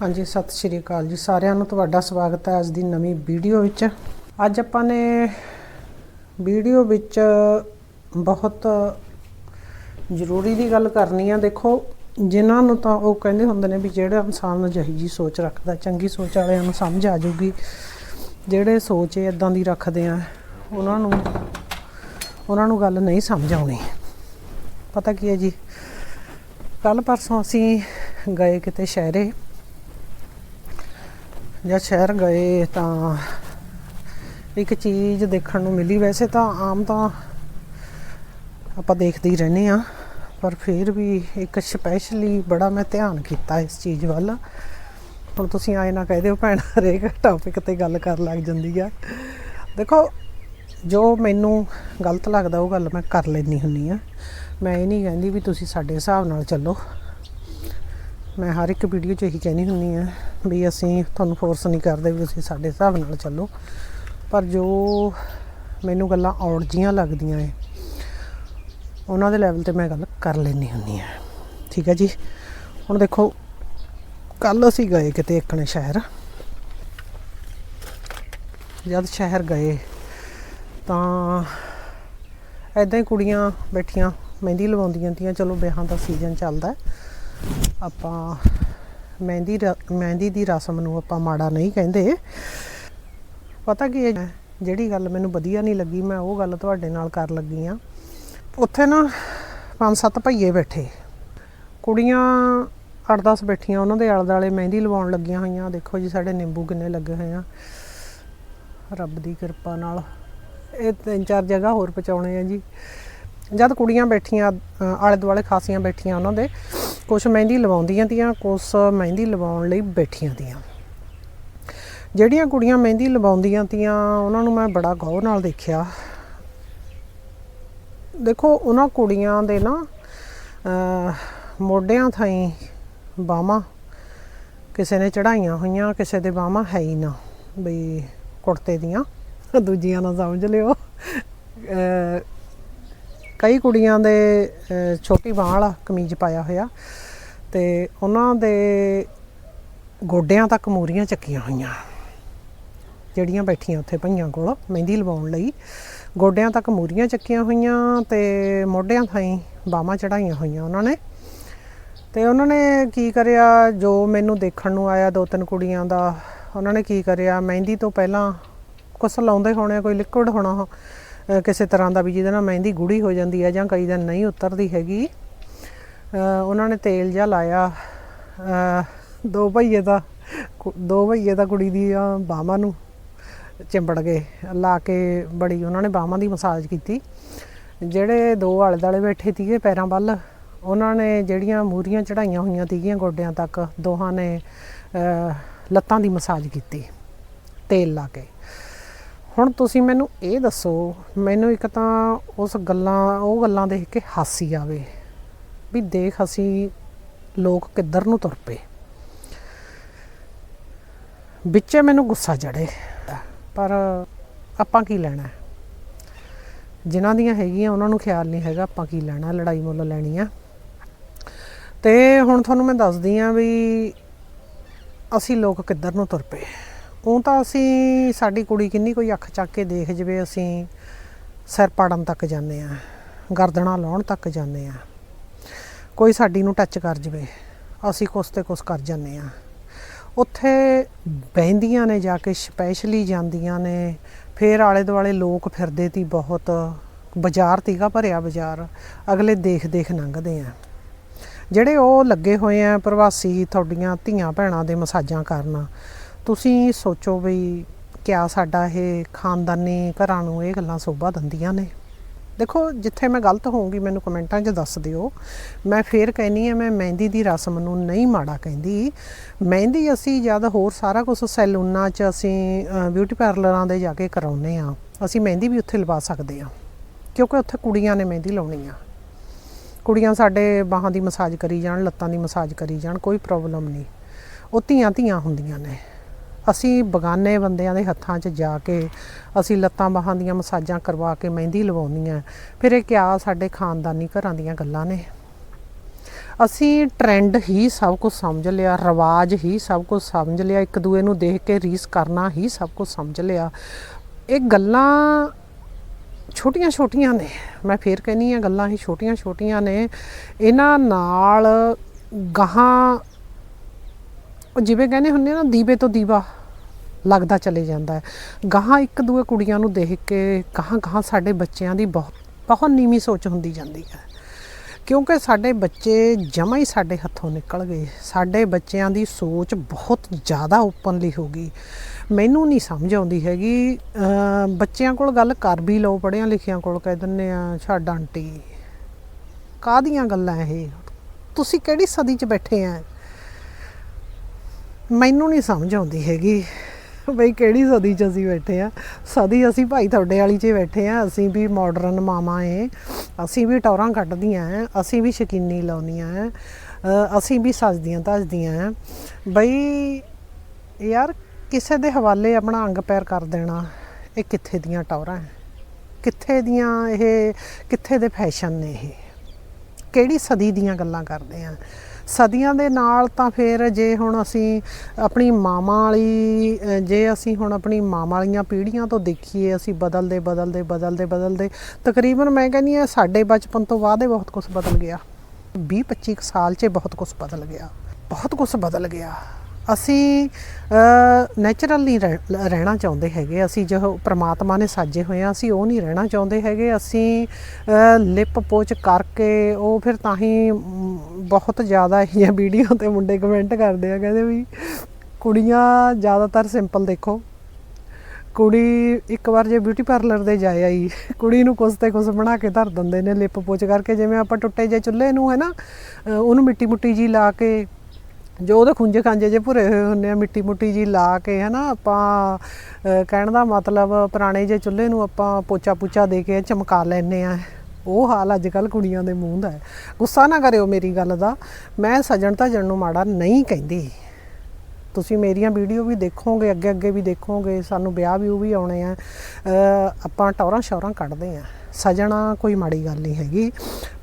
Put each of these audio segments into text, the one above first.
ਹਾਂਜੀ, ਸਤਿ ਸ਼੍ਰੀ ਅਕਾਲ ਜੀ ਸਾਰਿਆਂ ਨੂੰ। ਤੁਹਾਡਾ ਸਵਾਗਤ ਹੈ ਅੱਜ ਦੀ ਨਵੀਂ ਵੀਡੀਓ ਵਿੱਚ। ਅੱਜ ਆਪਾਂ ਨੇ ਵੀਡੀਓ ਵਿੱਚ ਬਹੁਤ ਜ਼ਰੂਰੀ ਦੀ ਗੱਲ ਕਰਨੀ ਆ। ਦੇਖੋ, ਜਿਨ੍ਹਾਂ ਨੂੰ ਤਾਂ ਉਹ ਕਹਿੰਦੇ ਹੁੰਦੇ ਨੇ ਵੀ ਜਿਹੜਾ ਇਨਸਾਨ ਅਜਿਹੀ ਜਿਹੀ ਸੋਚ ਰੱਖਦਾ, ਚੰਗੀ ਸੋਚ ਵਾਲਿਆਂ ਨੂੰ ਸਮਝ ਆ ਜਾਊਗੀ। ਜਿਹੜੇ ਸੋਚ ਇਦਾਂ ਦੀ ਰੱਖਦੇ ਆ, ਉਹਨਾਂ ਨੂੰ ਉਹਨਾਂ ਨੂੰ ਗੱਲ ਨਹੀਂ ਸਮਝ ਆਉਣੀ। ਪਤਾ ਕੀ ਹੈ ਜੀ? ਕੱਲ ਪਰਸੋਂ ਅਸੀਂ ਗਏ ਕਿਤੇ ਸ਼ਹਿਰੇ। ਜਾਂ ਸ਼ਹਿਰ ਗਏ ਤਾਂ ਇੱਕ ਚੀਜ਼ ਦੇਖਣ ਨੂੰ ਮਿਲੀ। ਵੈਸੇ ਤਾਂ ਆਮ ਤਾਂ ਆਪਾਂ ਦੇਖਦੇ ਹੀ ਰਹਿੰਦੇ ਆ ਪਰ ਫਿਰ ਵੀ ਇੱਕ ਸਪੈਸ਼ਲੀ ਬੜਾ ਮੈਂ ਧਿਆਨ ਕੀਤਾ ਇਸ ਚੀਜ਼ ਵੱਲ। ਹੁਣ ਤੁਸੀਂ ਆਏ ਨਾ ਕਹਿ ਦਿਓ ਭੈਣ, ਹਰੇਕ ਟੌਪਿਕ ਤੇ ਗੱਲ ਕਰਨ ਲੱਗ ਜਾਂਦੀ ਆ। ਦੇਖੋ, ਜੋ ਮੈਨੂੰ ਗਲਤ ਲੱਗਦਾ ਉਹ ਗੱਲ ਮੈਂ ਕਰ ਲੈਣੀ ਹੁੰਨੀ ਆ ਮੈਂ ਇਹ ਨਹੀਂ ਕਹਿੰਦੀ ਵੀ ਤੁਸੀਂ ਸਾਡੇ ਹਿਸਾਬ ਨਾਲ ਚੱਲੋ। ਮੈਂ ਹਰ ਇੱਕ ਵੀਡੀਓ 'ਚ ਇਹੀ ਕਹਿਣੀ ਹੁੰਦੀ ਆ ਵੀ ਅਸੀਂ ਤੁਹਾਨੂੰ ਫੋਰਸ ਨਹੀਂ ਕਰਦੇ ਵੀ ਤੁਸੀਂ ਸਾਡੇ ਹਿਸਾਬ ਨਾਲ ਚੱਲੋ। ਪਰ ਜੋ ਮੈਨੂੰ ਗੱਲਾਂ ਔੜ ਜੀਆਂ ਲੱਗਦੀਆਂ ਏ ਉਹਨਾਂ ਦੇ ਲੈਵਲ ਤੇ ਮੈਂ ਗੱਲ ਕਰ ਲੈਣੀ ਹੁੰਦੀ ਆ ਠੀਕ ਹੈ ਜੀ? ਹੁਣ ਦੇਖੋ ਕੱਲ ਅਸੀਂ ਗਏ ਕਿਤੇ ਇੱਕਣੇ ਸ਼ਹਿਰ। ਜਦ ਸ਼ਹਿਰ ਗਏ, ਤਾਂ ਐਦਾਂ ਹੀ ਕੁੜੀਆਂ ਬੈਠੀਆਂ, ਮਹਿੰਦੀ ਲਵਾਉਂਦੀਆਂ ਤੀਆਂ, ਚਲੋ ਵਿਆਹਾਂ ਦਾ ਸੀਜ਼ਨ ਚੱਲਦਾ ਆਪਾਂ ਮਹਿੰਦੀ ਰ- ਮਹਿੰਦੀ ਦੀ ਰਸਮ ਨੂੰ ਆਪਾਂ ਮਾੜਾ ਨਹੀਂ ਕਹਿੰਦੇ। ਪਤਾ ਕੀ ਹੈ, ਜਿਹੜੀ ਗੱਲ ਮੈਨੂੰ ਵਧੀਆ ਨਹੀਂ ਲੱਗੀ, ਮੈਂ ਉਹ ਗੱਲ ਤੁਹਾਡੇ ਨਾਲ ਕਰ ਲੱਗੀ ਆ ਉੱਥੇ ਨਾ ਪੰਜ ਸੱਤ ਭਈਏ ਬੈਠੇ। ਕੁੜੀਆਂ 8-10 ਬੈਠੀਆਂ, ਉਹਨਾਂ ਦੇ ਆਲੇ ਦੁਆਲੇ ਮਹਿੰਦੀ ਲਵਾਉਣ ਲੱਗੀਆਂ ਹੋਈਆਂ। ਦੇਖੋ ਜੀ, ਸਾਡੇ ਨਿੰਬੂ ਕਿੰਨੇ ਲੱਗੇ ਹੋਏ ਆ। ਰੱਬ ਦੀ ਕਿਰਪਾ ਨਾਲ। ਇਹ ਤਿੰਨ ਚਾਰ ਜਗ੍ਹਾ ਹੋਰ ਪਹੁੰਚਾਉਣੇ ਆ ਜੀ। ਜਦ ਕੁੜੀਆਂ ਬੈਠੀਆਂ ਆਲੇ ਦੁਆਲੇ ਖਾਸੀਆਂ ਬੈਠੀਆਂ ਉਹਨਾਂ ਦੇ ਕੁਝ ਮਹਿੰਦੀ ਲਵਾਉਂਦੀਆਂ ਤੀਆਂ ਕੁਝ ਮਹਿੰਦੀ ਲਵਾਉਣ ਲਈ ਬੈਠੀਆਂ ਤੀਆਂ। ਜਿਹੜੀਆਂ ਕੁੜੀਆਂ ਮਹਿੰਦੀ ਲਵਾਉਂਦੀਆਂ ਤੀਆਂ, ਉਹਨਾਂ ਨੂੰ ਮੈਂ ਬੜਾ ਗੌਰ ਨਾਲ ਦੇਖਿਆ। ਦੇਖੋ, ਉਹਨਾਂ ਕੁੜੀਆਂ ਦੇ ਨਾ ਮੋਢਿਆਂ ਥਾਈ ਬਾਹਾਂ ਕਿਸੇ ਨੇ ਚੜਾਈਆਂ ਹੋਈਆਂ, ਕਿਸੇ ਦੇ ਬਾਹਾਂ ਹੈ ਹੀ ਨਾ, ਬਈ ਕੁੜਤੇ ਦੀਆਂ। ਦੂਜੀਆਂ ਨਾ ਸਮਝ ਲਿਓ। ਕਈ ਕੁੜੀਆਂ ਦੇ ਛੋਟੀ ਬਾਂਹ ਵਾਲਾ ਕਮੀਜ਼ ਪਾਇਆ ਹੋਇਆ। ਤੇ ਉਹਨਾਂ ਦੇ ਗੋਡਿਆਂ ਤੱਕ ਮੂਰੀਆਂ ਚੱਕੀਆਂ ਹੋਈਆਂ। ਜਿਹੜੀਆਂ ਬੈਠੀਆਂ ਉੱਥੇ ਭਈਆਂ ਕੋਲ, ਮਹਿੰਦੀ ਲਵਾਉਣ ਲਈ। ਗੋਡਿਆਂ ਤੱਕ ਮੂਰੀਆਂ ਚੱਕੀਆਂ ਹੋਈਆਂ ਤੇ ਮੋਢਿਆਂ ਥਾਈਂ ਬਾਹਾਂ ਚੜਾਈਆਂ ਹੋਈਆਂ ਉਹਨਾਂ ਨੇ। ਤੇ ਉਹਨਾਂ ਨੇ ਕੀ ਕਰਿਆ, ਜੋ ਮੈਨੂੰ ਦੇਖਣ ਨੂੰ ਆਇਆ ਦੋ ਤਿੰਨ ਕੁੜੀਆਂ ਦਾ, ਉਹਨਾਂ ਨੇ ਕੀ ਕਰਿਆ, ਮਹਿੰਦੀ ਤੋਂ ਪਹਿਲਾਂ ਕੁਛ ਲਾਉਂਦੇ ਹੋਣੇ ਕੋਈ ਲਿਕਵਿਡ ਹੋਣਾ ਕਿਸੇ ਤਰ੍ਹਾਂ ਦਾ ਵੀ ਜਿਹਦੇ ਨਾਲ ਮਹਿੰਦੀ ਗੂੜੀ ਹੋ ਜਾਂਦੀ ਹੈ ਜਾਂ ਕਈ ਦਿਨ ਨਹੀਂ ਉਤਰਦੀ ਹੈਗੀ। ਉਹਨਾਂ ਨੇ ਤੇਲ ਜਿਹਾ ਲਾਇਆ। ਦੋ ਭਈਏ ਦਾ ਕੁ- ਦੋ ਭਈਏ ਦਾ ਕੁੜੀ ਦੀਆਂ ਬਾਹਾਂ ਨੂੰ ਚਿੰਬੜ ਗਏ। ਲਾ ਕੇ ਬੜੀ ਉਹਨਾਂ ਨੇ ਬਾਹਾਂ ਦੀ ਮਸਾਜ ਕੀਤੀ। ਜਿਹੜੇ ਦੋ ਆਲੇ ਦਾਲੇ ਬੈਠੇ ਸੀਗੇ ਪੈਰਾਂ ਵੱਲ, ਉਹਨਾਂ ਨੇ ਜਿਹੜੀਆਂ ਮੂਰੀਆਂ ਚੜਾਈਆਂ ਹੋਈਆਂ ਸੀਗੀਆਂ ਗੋਡਿਆਂ ਤੱਕ, ਦੋਹਾਂ ਨੇ ਲੱਤਾਂ ਦੀ ਮਸਾਜ ਕੀਤੀ, ਤੇਲ ਲਾ ਕੇ। ਹੁਣ ਤੁਸੀਂ ਮੈਨੂੰ ਇਹ ਦੱਸੋ, ਮੈਨੂੰ ਇੱਕ ਤਾਂ ਉਸ ਗੱਲਾਂ, ਉਹ ਗੱਲਾਂ ਦੇਖ ਕੇ ਹਾਸੀ ਆਵੇ ਵੀ ਦੇਖ ਅਸੀਂ ਲੋਕ ਕਿੱਧਰ ਨੂੰ ਤੁਰ ਪਏ। ਵਿੱਚੇ ਮੈਨੂੰ ਗੁੱਸਾ ਚੜੇ ਪਰ ਆਪਾਂ ਕੀ ਲੈਣਾ? ਹੈ? ਜਿਨ੍ਹਾਂ ਦੀਆਂ ਹੈਗੀਆਂ ਉਹਨਾਂ ਨੂੰ ਖਿਆਲ ਨਹੀਂ ਹੈਗਾ ਆਪਾਂ ਕੀ ਲੈਣਾ, ਲੜਾਈ ਮੁੱਲ ਲੈਣੀ ਆ। ਤੇ ਹੁਣ ਤੁਹਾਨੂੰ ਮੈਂ ਦੱਸਦੀ ਆ ਵੀ ਅਸੀਂ ਲੋਕ ਕਿੱਧਰ ਨੂੰ ਤੁਰ ਪਏ। ਉਹ ਤਾਂ ਅਸੀਂ, ਸਾਡੀ ਕੁੜੀ ਕਿੰਨੀ ਕੋਈ ਅੱਖ ਚੱਕ ਕੇ ਦੇਖ ਜਵੇ, ਅਸੀਂ ਸਿਰ ਪਾੜਨ ਤੱਕ ਜਾਂਦੇ ਆ ਗਰਦਣਾ ਲਾਉਣ ਤੱਕ ਜਾਂਦੇ ਆ ਕੋਈ ਸਾਡੀ ਨੂੰ ਟੱਚ ਕਰ ਜਵੇ, ਅਸੀਂ ਕੁਛ ਤੇ ਕੁਛ ਕਰ ਜਾਂਦੇ ਆ ਉੱਥੇ ਬਹਿੰਦੀਆਂ ਨੇ ਜਾ ਕੇ ਸਪੈਸ਼ਲੀ ਜਾਂਦੀਆਂ ਨੇ, ਫੇਰ ਆਲੇ ਦੁਆਲੇ ਲੋਕ ਫਿਰਦੇ ਤੀ ਬਹੁਤ, ਬਾਜ਼ਾਰ ਤੀਗਾ ਭਰਿਆ ਬਾਜ਼ਾਰ, ਅਗਲੇ ਦੇਖ ਦੇਖ ਲੰਘਦੇ ਆ। ਜਿਹੜੇ ਉਹ ਲੱਗੇ ਹੋਏ ਆ ਪ੍ਰਵਾਸੀ, ਤੁਹਾਡੀਆਂ ਧੀਆਂ ਭੈਣਾਂ ਦੇ ਮਸਾਜਾਂ ਕਰਨ ਤੁਸੀਂ ਸੋਚੋ ਵੀ ਕਿਆ ਸਾਡਾ ਇਹ ਖਾਨਦਾਨੀ ਘਰਾਂ ਨੂੰ ਇਹ ਗੱਲਾਂ ਸੋਭਾ ਦਿੰਦੀਆਂ ਨੇ? ਦੇਖੋ, ਜਿੱਥੇ ਮੈਂ ਗਲਤ ਹੋਊਂਗੀ, ਮੈਨੂੰ ਕਮੈਂਟਾਂ 'ਚ ਦੱਸ ਦਿਓ। ਮੈਂ ਫੇਰ ਕਹਿੰਨੀ ਆ, ਮੈਂ ਮਹਿੰਦੀ ਦੀ ਰਸਮ ਨੂੰ ਨਹੀਂ ਮਾੜਾ ਕਹਿੰਦੀ। ਮਹਿੰਦੀ ਅਸੀਂ ਜਦ ਹੋਰ ਸਾਰਾ ਕੁਝ ਸੈਲੂਨਾਂ 'ਚ ਅਸੀਂ ਬਿਊਟੀ ਪਾਰਲਰਾਂ ਦੇ ਜਾ ਕੇ ਕਰਾਉਨੇ ਆ। ਅਸੀਂ ਮਹਿੰਦੀ ਵੀ ਉੱਥੇ ਲਵਾ ਸਕਦੇ ਆ, ਕਿਉਂਕਿ ਉੱਥੇ ਕੁੜੀਆਂ ਨੇ ਮਹਿੰਦੀ ਲਾਉਣੀ ਆ। ਕੁੜੀਆਂ ਸਾਡੇ ਬਾਹਾਂ ਦੀ ਮਸਾਜ ਕਰੀ ਜਾਣ, ਲੱਤਾਂ ਦੀ ਮਸਾਜ ਕਰੀ ਜਾਣ, ਕੋਈ ਪ੍ਰੋਬਲਮ ਨਹੀਂ। ਉਹ ਧੀਆਂ ਧੀਆਂ ਹੁੰਦੀਆਂ ਨੇ। ਅਸੀਂ ਬਗਾਨੇ ਬੰਦਿਆਂ ਦੇ ਹੱਥਾਂ 'ਚ ਜਾ ਕੇ ਅਸੀਂ ਲੱਤਾਂ ਬਾਹਾਂ ਦੀਆਂ ਮਸਾਜਾਂ ਕਰਵਾ ਕੇ ਮਹਿੰਦੀ ਲਵਾਉਂਦੀਆਂ ਫਿਰ ਇਹ ਕਿਆ ਸਾਡੇ ਖਾਨਦਾਨੀ ਘਰਾਂ ਦੀਆਂ ਗੱਲਾਂ ਨੇ। ਅਸੀਂ ਟ੍ਰੈਂਡ ਹੀ ਸਭ ਕੁਝ ਸਮਝ ਲਿਆ, ਰਿਵਾਜ ਹੀ ਸਭ ਕੁਝ ਸਮਝ ਲਿਆ, ਇੱਕ ਦੂਏ ਨੂੰ ਦੇਖ ਕੇ ਰੀਸ ਕਰਨਾ ਹੀ ਸਭ ਕੁਝ ਸਮਝ ਲਿਆ। ਇਹ ਗੱਲਾਂ ਛੋਟੀਆਂ ਛੋਟੀਆਂ ਨੇ, ਮੈਂ ਫੇਰ ਕਹਿੰਨੀ ਆ ਗੱਲਾਂ ਹੀ ਛੋਟੀਆਂ ਛੋਟੀਆਂ ਨੇ। ਇਹਨਾਂ ਨਾਲ ਗਾਹਾਂ, ਜਿਵੇਂ ਕਹਿੰਦੇ ਹੁੰਦੇ ਆ ਨਾ, ਦੀਵੇ ਤੋਂ ਦੀਵਾ। ਲੱਗਦਾ ਚਲੇ ਜਾਂਦਾ ਹੈ। ਗਾਹਾਂ ਇੱਕ ਦੂਏ ਕੁੜੀਆਂ ਨੂੰ ਦੇਖ ਕੇ ਗਾਹਾਂ ਗਾਹਾਂ ਸਾਡੇ ਬੱਚਿਆਂ ਦੀ ਬਹੁਤ ਬਹੁਤ ਨੀਵੀਂ ਸੋਚ ਹੁੰਦੀ ਜਾਂਦੀ ਹੈ। ਕਿਉਂਕਿ ਸਾਡੇ ਬੱਚੇ ਜਮਾ ਹੀ ਸਾਡੇ ਹੱਥੋਂ ਨਿਕਲ ਗਏ। ਸਾਡੇ ਬੱਚਿਆਂ ਦੀ ਸੋਚ ਬਹੁਤ ਜ਼ਿਆਦਾ ਓਪਨਲੀ ਹੋ ਗਈ। ਮੈਨੂੰ ਨਹੀਂ ਸਮਝ ਆਉਂਦੀ ਹੈਗੀ ਬੱਚਿਆਂ ਕੋਲ ਗੱਲ ਕਰ ਵੀ ਲਓ, ਪੜ੍ਹਿਆਂ ਲਿਖਿਆਂ ਕੋਲ ਕਹਿ ਦਿੰਦੇ ਆ ਛੱਡ ਆਂਟੀ, ਕਾਹਦੀਆਂ ਗੱਲਾਂ ਇਹ? ਤੁਸੀਂ ਕਿਹੜੀ ਸਦੀ 'ਚ ਬੈਠੇ ਆ? ਮੈਨੂੰ ਨਹੀਂ ਸਮਝ ਆਉਂਦੀ ਹੈਗੀ। ਬਈ ਕਿਹੜੀ ਸਦੀ 'ਚ ਅਸੀਂ ਬੈਠੇ ਆ? ਸਦੀ ਅਸੀਂ ਭਾਈ ਤੁਹਾਡੇ ਵਾਲੀ 'ਚ ਬੈਠੇ ਆ। ਅਸੀਂ ਵੀ ਮਾਡਰਨ ਮਾਵਾਂ ਏ। ਅਸੀਂ ਵੀ ਟੌਰਾਂ ਕੱਢਦੀਆਂ ਐ। ਅਸੀਂ ਵੀ ਸ਼ਕੀਨੀ ਲਾਉਣੀਆਂ ਐ। ਅਸੀਂ ਵੀ ਸਜਦੀਆਂ ਧਜਦੀਆਂ ਐ। ਬਈ ਯਾਰ ਕਿਸੇ ਦੇ ਹਵਾਲੇ ਆਪਣਾ ਅੰਗ ਪੈਰ ਕਰ ਦੇਣਾ, ਇਹ ਕਿੱਥੇ ਦੀਆਂ ਟੌਰਾਂ ਐ? ਕਿੱਥੇ ਦੀਆਂ ਇਹ, ਕਿੱਥੇ ਦੇ ਫੈਸ਼ਨ ਨੇ ਇਹ? ਕਿਹੜੀ ਸਦੀ ਦੀਆਂ ਗੱਲਾਂ ਕਰਦੇ ਆ? ਸਦੀਆਂ ਦੇ ਨਾਲ ਤਾਂ ਫਿਰ ਜੇ ਹੁਣ ਅਸੀਂ ਆਪਣੀ ਮਾਵਾਂ ਵਾਲੀ ਜੇ ਅਸੀਂ ਹੁਣ ਆਪਣੀ ਮਾਵਾਂ ਵਾਲੀਆਂ ਪੀੜ੍ਹੀਆਂ ਤੋਂ ਦੇਖੀਏ, ਅਸੀਂ ਬਦਲਦੇ ਬਦਲਦੇ ਬਦਲਦੇ ਬਦਲਦੇ, ਤਕਰੀਬਨ ਮੈਂ ਕਹਿੰਦੀ ਆ ਸਾਡੇ ਬਚਪਨ ਤੋਂ ਬਾਅਦ ਇਹ ਬਹੁਤ ਕੁਝ ਬਦਲ ਗਿਆ। 20 25 ਕੁ ਸਾਲ 'ਚ ਬਹੁਤ ਕੁਝ ਬਦਲ ਗਿਆ। ਬਹੁਤ ਕੁਝ ਬਦਲ ਗਿਆ। ਅਸੀਂ ਨੇਚਰਲੀ ਰਹਿਣਾ ਚਾਹੁੰਦੇ ਹੈਗੇ। ਅਸੀਂ ਜੋ ਪ੍ਰਮਾਤਮਾ ਨੇ ਸਾਜੇ ਹੋਏ ਆ, ਅਸੀਂ ਉਹ ਨਹੀਂ ਰਹਿਣਾ ਚਾਹੁੰਦੇ ਹੈਗੇ। ਅਸੀਂ ਲਿਪ ਪੋਚ ਕਰਕੇ ਉਹ ਫਿਰ ਤਾਂ ਹੀ ਬਹੁਤ ਜ਼ਿਆਦਾ ਇਹ ਜਿਹੀਆਂ ਵੀਡੀਓ ਤੇ ਮੁੰਡੇ ਕਮੈਂਟ ਕਰਦੇ ਆ, ਕਹਿੰਦੇ ਵੀ ਕੁੜੀਆਂ ਜ਼ਿਆਦਾਤਰ ਸਿੰਪਲ ਦੇਖੋ। ਕੁੜੀ ਇੱਕ ਵਾਰ ਜੇ ਬਿਊਟੀ ਪਾਰਲਰ ਦੇ ਜਾਏ ਆਈ, ਕੁੜੀ ਨੂੰ ਕੁਛ ਤੇ ਕੁਛ ਬਣਾ ਕੇ ਧਰ ਦਿੰਦੇ ਨੇ ਲਿਪ ਪੋਚ ਕਰਕੇ। ਜਿਵੇਂ ਆਪਾਂ ਟੁੱਟੇ ਜੇ ਚੁੱਲ੍ਹੇ ਨੂੰ ਹੈ ਨਾ ਉਹਨੂੰ ਮਿੱਟੀ ਮੁੱਟੀ ਜੀ ਲਾ ਕੇ ਜੋ ਉਹਦੇ ਖੁੰਝੇ ਖਾਂਜੇ ਜੇ ਭੁਰੇ ਹੋਏ ਹੁੰਦੇ ਆ, ਮਿੱਟੀ ਮੁੱਟੀ ਜੀ ਲਾ ਕੇ ਹੈ ਨਾ ਆਪਾਂ ਕਹਿਣ ਦਾ ਮਤਲਬ ਪੁਰਾਣੇ ਜੇ ਚੁੱਲ੍ਹੇ ਨੂੰ ਆਪਾਂ ਪੋਚਾ ਪੁੱਚਾ ਦੇ ਕੇ ਚਮਕਾ ਲੈਨੇ ਆ। ਉਹ ਹਾਲ ਅੱਜ ਕੱਲ ਕੁੜੀਆਂ ਦੇ ਮੂੰਹ ਦਾ ਹੈ। ਗੁੱਸਾ ਨਾ ਕਰਿਓ ਮੇਰੀ ਗੱਲ ਦਾ। ਮੈਂ ਸਜਣ ਧਜਣ ਨੂੰ ਮਾੜਾ ਨਹੀਂ ਕਹਿੰਦੀ। ਤੁਸੀਂ ਮੇਰੀਆਂ ਵੀਡੀਓ ਵੀ ਦੇਖੋਗੇ ਅੱਗੇ ਅੱਗੇ ਵੀ ਦੇਖੋਗੇ, ਸਾਨੂੰ ਵਿਆਹ ਵੀ ਉਹ ਵੀ ਆਉਣੇ ਆ। ਆਪਾਂ ਟੌਰਾਂ ਸ਼ੌਰਾਂ ਕੱਢਦੇ ਆ। ਸਜਣਾ ਕੋਈ ਮਾੜੀ ਗੱਲ ਨਹੀਂ ਹੈਗੀ।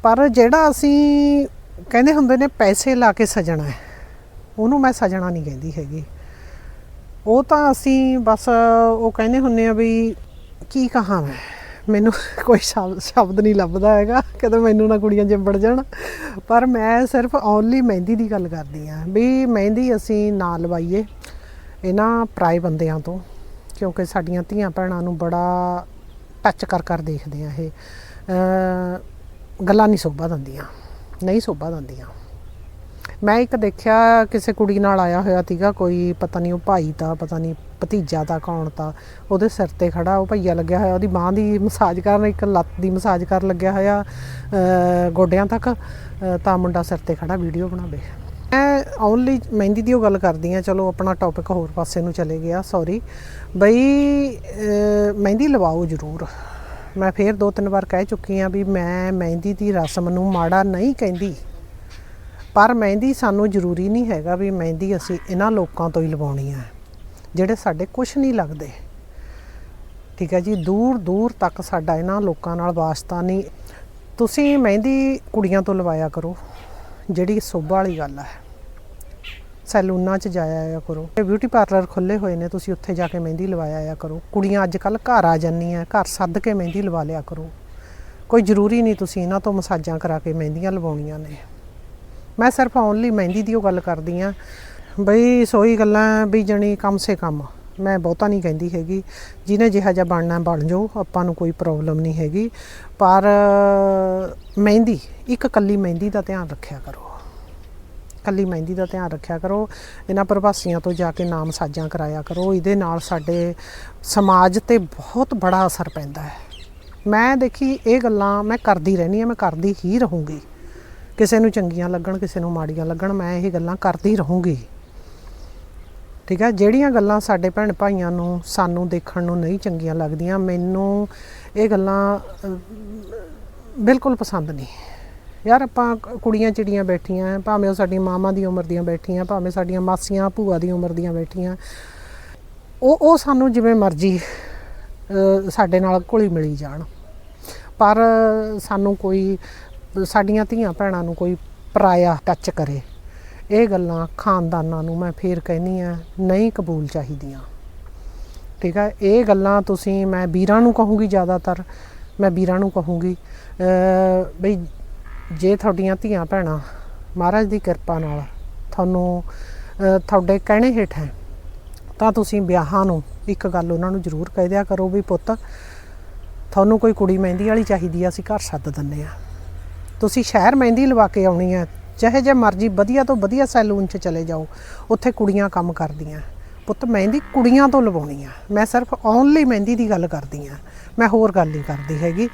ਪਰ ਜਿਹੜਾ ਅਸੀਂ ਕਹਿੰਦੇ ਹੁੰਦੇ ਨੇ, ਪੈਸੇ ਲਾ ਕੇ ਸਜਣਾ ਹੈ। ਉਹਨੂੰ ਮੈਂ ਸਜਣਾ ਨਹੀਂ ਕਹਿੰਦੀ ਹੈਗੀ। ਉਹ ਤਾਂ ਅਸੀਂ ਬਸ ਉਹ ਕਹਿੰਦੇ ਹੁੰਨੇ ਆ ਵੀ ਕੀ ਕਹਾਂ ਮੈਂ? ਮੈਨੂੰ ਕੋਈ ਸ਼ਬਦ ਸ਼ਬਦ ਨਹੀਂ ਲੱਭਦਾ ਹੈਗਾ, ਕਦੇ ਮੈਨੂੰ ਨਾ ਕੁੜੀਆਂ ਚਿੰਬੜ ਜਾਣ। ਪਰ ਮੈਂ ਸਿਰਫ ਓਨਲੀ ਮਹਿੰਦੀ ਦੀ ਗੱਲ ਕਰਦੀ ਆ ਵੀ ਮਹਿੰਦੀ ਅਸੀਂ ਨਾ ਲਵਾਈਏ ਇਹਨਾਂ ਪਰਾਏ ਬੰਦਿਆਂ ਤੋਂ, ਕਿਉਂਕਿ ਸਾਡੀਆਂ ਧੀਆਂ ਭੈਣਾਂ ਨੂੰ ਬੜਾ ਟੱਚ ਕਰ ਕਰ ਦੇਖਦੇ ਆ ਇਹ। ਗੱਲਾਂ ਨਹੀਂ ਸੋਭਾ ਦਿੰਦੀਆਂ, ਨਹੀਂ ਸੋਭਾ ਦਿੰਦੀਆਂ। ਮੈਂ ਇੱਕ ਦੇਖਿਆ ਕਿਸੇ ਕੁੜੀ ਨਾਲ ਆਇਆ ਹੋਇਆ ਸੀਗਾ, ਕੋਈ ਪਤਾ ਨਹੀਂ ਉਹ ਭਾਈ ਦਾ, ਪਤਾ ਨਹੀਂ ਭਤੀਜਾ ਦਾ, ਕੌਣ ਤਾਂ ਉਹਦੇ ਸਿਰ ਤੇ ਖੜਾ, ਉਹ ਭਈਆ ਲੱਗਿਆ ਹੋਇਆ, ਉਹਦੀ ਬਾਹ ਦੀ ਮਸਾਜ ਕਰਨ, ਇੱਕ ਲੱਤ ਦੀ ਮਸਾਜ ਕਰਨ ਲੱਗਿਆ ਹੋਇਆ ਗੋਡਿਆਂ ਤੱਕ ਤਾਂ ਮੁੰਡਾ ਸਿਰ ਤੇ ਖੜਾ, ਵੀਡੀਓ ਬਣਾਵੇ। ਮੈਂ ਓਨਲੀ ਮਹਿੰਦੀ ਦੀ ਉਹ ਗੱਲ ਕਰਦੀ ਆ ਚਲੋ ਆਪਣਾ ਟੌਪਿਕ ਹੋਰ ਪਾਸੇ ਨੂੰ ਚਲੇ ਗਿਆ ਸੌਰੀ ਬਈ ਮਹਿੰਦੀ ਲਵਾਓ ਜ਼ਰੂਰ। ਮੈਂ ਫੇਰ ਦੋ ਤਿੰਨ ਵਾਰ ਕਹਿ ਚੁੱਕੀ ਆ ਵੀ ਮੈਂ ਮਹਿੰਦੀ ਦੀ ਰਸਮ ਨੂੰ ਮਾੜਾ ਨਹੀਂ ਕਹਿੰਦੀ। ਪਰ ਮਹਿੰਦੀ ਸਾਨੂੰ ਜ਼ਰੂਰੀ ਨਹੀਂ ਹੈਗਾ ਵੀ ਮਹਿੰਦੀ ਅਸੀਂ ਇਹਨਾਂ ਲੋਕਾਂ ਤੋਂ ਹੀ ਲਵਾਉਣੀ ਹੈ, ਜਿਹੜੇ ਸਾਡੇ ਕੁਝ ਨਹੀਂ ਲੱਗਦੇ। ਠੀਕ ਹੈ ਜੀ, ਦੂਰ ਦੂਰ ਤੱਕ ਸਾਡਾ ਇਹਨਾਂ ਲੋਕਾਂ ਨਾਲ ਵਾਸਤਾ ਨਹੀਂ। ਤੁਸੀਂ ਮਹਿੰਦੀ ਕੁੜੀਆਂ ਤੋਂ ਲਵਾਇਆ ਕਰੋ, ਜਿਹੜੀ ਸੋਭਾ ਵਾਲੀ ਗੱਲ ਹੈ। ਸੈਲੂਨਾਂ 'ਚ ਜਾਇਆ ਆਇਆ ਕਰੋ। ਇਹ ਬਿਊਟੀ ਪਾਰਲਰ ਖੁੱਲੇ ਹੋਏ ਨੇ, ਤੁਸੀਂ ਉੱਥੇ ਜਾ ਕੇ ਮਹਿੰਦੀ ਲਵਾਇਆ ਆ ਕਰੋ। ਕੁੜੀਆਂ ਅੱਜ ਕੱਲ ਘਰ ਆ ਜਾਂਦੀਆਂ, ਘਰ ਸੱਦ ਕੇ ਮਹਿੰਦੀ ਲਵਾ ਲਿਆ ਕਰੋ। ਕੋਈ ਜ਼ਰੂਰੀ ਨਹੀਂ ਤੁਸੀਂ ਇਹਨਾਂ ਤੋਂ ਮਸਾਜਾਂ ਕਰਾ ਕੇ ਮਹਿੰਦੀਆਂ ਲਵਾਉਣੀਆਂ ਨੇ। ਮੈਂ ਸਿਰਫ ਓਨਲੀ ਮਹਿੰਦੀ ਦੀ ਉਹ ਗੱਲ ਕਰਦੀ ਆ। ਬਈ ਸੋਈ ਗੱਲਾਂ ਵੀ ਜਣੀ ਕਮ ਸੇ ਕਮ। ਮੈਂ ਬਹੁਤਾ ਨਹੀਂ ਕਹਿੰਦੀ ਹੈਗੀ। ਜਿਹਨੇ ਜਿਹਾ ਜਿਹਾ ਬਣਨਾ ਬਣ ਜਾਓ, ਆਪਾਂ ਨੂੰ ਕੋਈ ਪ੍ਰੋਬਲਮ ਨਹੀਂ ਹੈਗੀ। ਪਰ ਮਹਿੰਦੀ, ਇੱਕ ਕੱਲੀ ਮਹਿੰਦੀ ਦਾ ਧਿਆਨ ਰੱਖਿਆ ਕਰੋ। ਕੱਲੀ ਮਹਿੰਦੀ ਦਾ ਧਿਆਨ ਰੱਖਿਆ ਕਰੋ। ਇਹਨਾਂ ਪ੍ਰਵਾਸੀਆਂ ਤੋਂ ਜਾ ਕੇ ਨਾਮ ਸਾਜਾਂ ਕਰਾਇਆ ਕਰੋ। ਇਹਦੇ ਨਾਲ ਸਾਡੇ ਸਮਾਜ ਤੇ ਬਹੁਤ ਬੜਾ ਅਸਰ ਪੈਂਦਾ ਹੈ। ਮੈਂ ਦੇਖੀ ਇਹ ਗੱਲਾਂ ਮੈਂ ਕਰਦੀ ਰਹਿੰਦੀ ਆ, ਮੈਂ ਕਰਦੀ ਹੀ ਰਹੂੰਗੀ। ਕਿਸੇ ਨੂੰ ਚੰਗੀਆਂ ਲੱਗਣ, ਕਿਸੇ ਨੂੰ ਮਾੜੀਆਂ ਲੱਗਣ, ਮੈਂ ਇਹ ਗੱਲਾਂ ਕਰਦੀ ਰਹੂੰਗੀ। ਠੀਕ ਹੈ? ਜਿਹੜੀਆਂ ਗੱਲਾਂ ਸਾਡੇ ਭੈਣ ਭਾਈਆਂ ਨੂੰ, ਸਾਨੂੰ ਦੇਖਣ ਨੂੰ ਨਹੀਂ ਚੰਗੀਆਂ ਲੱਗਦੀਆਂ, ਮੈਨੂੰ ਇਹ ਗੱਲਾਂ ਬਿਲਕੁਲ ਪਸੰਦ ਨਹੀਂ। ਯਾਰ ਆਪਾਂ ਕੁੜੀਆਂ ਚਿੜੀਆਂ ਬੈਠੀਆਂ, ਭਾਵੇਂ ਉਹ ਸਾਡੀਆਂ ਮਾਮਾ ਦੀ ਉਮਰ ਦੀਆਂ ਬੈਠੀਆਂ, ਭਾਵੇਂ ਸਾਡੀਆਂ ਮਾਸੀਆਂ, ਭੂਆ ਦੀ ਉਮਰ ਦੀਆਂ ਬੈਠੀਆਂ, ਉਹ ਉਹ ਸਾਨੂੰ ਜਿਵੇਂ ਮਰਜ਼ੀ ਸਾਡੇ ਨਾਲ ਘੁਲੀ ਮਿਲੀ ਜਾਣ। ਪਰ ਸਾਨੂੰ ਕੋਈ ਸਾਡੀਆਂ ਧੀਆਂ ਭੈਣਾਂ ਨੂੰ ਕੋਈ ਪਰਾਇਆ ਟੱਚ ਕਰੇ। ਇਹ ਗੱਲਾਂ ਖਾਨਦਾਨਾਂ ਨੂੰ ਮੈਂ ਫੇਰ ਕਹਿੰਨੀ ਆ, ਨਹੀਂ ਕਬੂਲ ਚਾਹੀਦੀਆਂ। ਠੀਕ ਹੈ ਇਹ ਗੱਲਾਂ ਤੁਸੀਂ, ਮੈਂ ਵੀਰਾਂ ਨੂੰ ਕਹੂੰਗੀ ਜ਼ਿਆਦਾਤਰ, ਮੈਂ ਵੀਰਾਂ ਨੂੰ ਕਹੂੰਗੀ ਬਈ ਜੇ ਤੁਹਾਡੀਆਂ ਧੀਆਂ ਭੈਣਾਂ ਮਹਾਰਾਜ ਦੀ ਕਿਰਪਾ ਨਾਲ ਤੁਹਾਨੂੰ ਤੁਹਾਡੇ ਕਹਿਣੇ ਹੇਠ ਹੈ, ਤਾਂ ਤੁਸੀਂ ਵਿਆਹਾਂ ਨੂੰ ਇੱਕ ਗੱਲ ਉਹਨਾਂ ਨੂੰ ਜ਼ਰੂਰ ਕਹਿ ਦਿਆ ਕਰੋ ਵੀ ਪੁੱਤ, ਤੁਹਾਨੂੰ ਕੋਈ ਕੁੜੀ ਮਹਿੰਦੀ ਵਾਲੀ ਚਾਹੀਦੀ ਆ, ਅਸੀਂ ਘਰ ਸੱਦ ਦਿੰਨੇ ਆ। ਤੁਸੀਂ ਸ਼ਹਿਰ ਮਹਿੰਦੀ ਲਵਾ ਕੇ ਆਉਣੀ ਆ ਚਾਹੇ ਜੇ ਮਰਜ਼ੀ ਵਧੀਆ ਤੋਂ ਵਧੀਆ ਸੈਲੂਨ 'ਚ ਚਲੇ ਜਾਓ, ਉੱਥੇ ਕੁੜੀਆਂ ਕੰਮ ਕਰਦੀਆਂ। ਪੁੱਤ ਮਹਿੰਦੀ ਕੁੜੀਆਂ ਤੋਂ ਲਵਾਉਣੀ ਆ। ਮੈਂ ਸਿਰਫ ਓਨਲੀ ਮਹਿੰਦੀ ਦੀ ਗੱਲ ਕਰਦੀ ਆ। ਮੈਂ ਹੋਰ ਗੱਲ ਨਹੀਂ ਕਰਦੀ ਹੈਗੀ।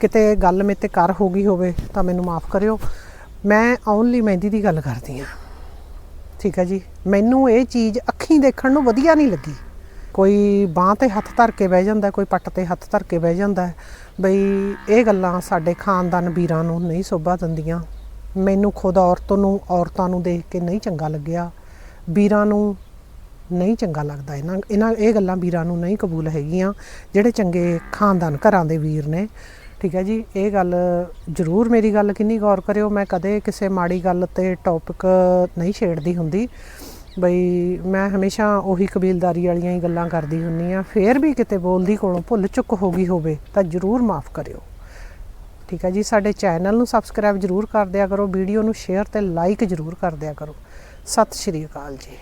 ਕਿਤੇ ਗੱਲ ਮੇਰੇ ਤੇ ਕਰ ਹੋ ਗਈ ਹੋਵੇ ਤਾਂ ਮੈਨੂੰ ਮਾਫ ਕਰਿਓ। ਮੈਂ ਓਨਲੀ ਮਹਿੰਦੀ ਦੀ ਗੱਲ ਕਰਦੀ ਆ। ਠੀਕ ਹੈ ਜੀ? ਮੈਨੂੰ ਇਹ ਚੀਜ਼ ਅੱਖੀਂ ਦੇਖਣ ਨੂੰ ਵਧੀਆ ਨਹੀਂ ਲੱਗੀ। ਕੋਈ ਬਾਹ ਤੇ ਹੱਥ ਧਰ ਕੇ ਬਹਿ ਜਾਂਦਾ, ਕੋਈ ਪੱਟ ਤੇ ਹੱਥ ਧਰ ਕੇ ਬਹਿ ਜਾਂਦਾ। ਬਈ ਇਹ ਗੱਲਾਂ ਸਾਡੇ ਖਾਨਦਾਨ ਵੀਰਾਂ ਨੂੰ ਨਹੀਂ ਸੋਭਾ ਦਿੰਦੀਆਂ। ਮੈਨੂੰ ਖੁਦ ਔਰਤ ਨੂੰ, ਔਰਤਾਂ ਨੂੰ ਦੇਖ ਕੇ ਨਹੀਂ ਚੰਗਾ ਲੱਗਿਆ। ਵੀਰਾਂ ਨੂੰ ਨਹੀਂ ਚੰਗਾ ਲੱਗਦਾ। ਇਹਨਾਂ ਇਹਨਾਂ, ਇਹ ਗੱਲਾਂ ਵੀਰਾਂ ਨੂੰ ਨਹੀਂ ਕਬੂਲ ਹੈਗੀਆਂ, ਜਿਹੜੇ ਚੰਗੇ ਖਾਨਦਾਨ ਘਰਾਂ ਦੇ ਵੀਰ ਨੇ। ਠੀਕ ਹੈ ਜੀ, ਇਹ ਗੱਲ ਜ਼ਰੂਰ ਮੇਰੀ ਗੱਲ ਕਿੰਨੀ ਗੌਰ ਕਰਿਓ। ਮੈਂ ਕਦੇ ਕਿਸੇ ਮਾੜੀ ਗੱਲ ਤੇ ਟੌਪਿਕ ਨਹੀਂ ਛੇੜਦੀ ਹੁੰਦੀ। ਬਈ ਮੈਂ ਹਮੇਸ਼ਾ ਉਹੀ ਕਬੀਲਦਾਰੀ ਵਾਲੀਆਂ ਹੀ ਗੱਲਾਂ ਕਰਦੀ ਹੁੰਨੀ ਆ। ਫੇਰ ਵੀ ਕਿਤੇ ਬੋਲਦੀ ਕੋਲੋਂ ਭੁੱਲ ਚੁੱਕ ਹੋ ਗਈ ਹੋਵੇ ਤਾਂ ਜ਼ਰੂਰ ਮਾਫ ਕਰਿਓ। ਠੀਕ ਹੈ ਜੀ, ਸਾਡੇ ਚੈਨਲ ਨੂੰ ਸਬਸਕ੍ਰਾਈਬ ਜ਼ਰੂਰ ਕਰ ਦਿਆ ਕਰੋ, ਵੀਡੀਓ ਨੂੰ ਸ਼ੇਅਰ ਤੇ ਲਾਈਕ ਜ਼ਰੂਰ ਕਰ ਦਿਆ ਕਰੋ। ਸਤਿ ਸ਼੍ਰੀ ਅਕਾਲ ਜੀ।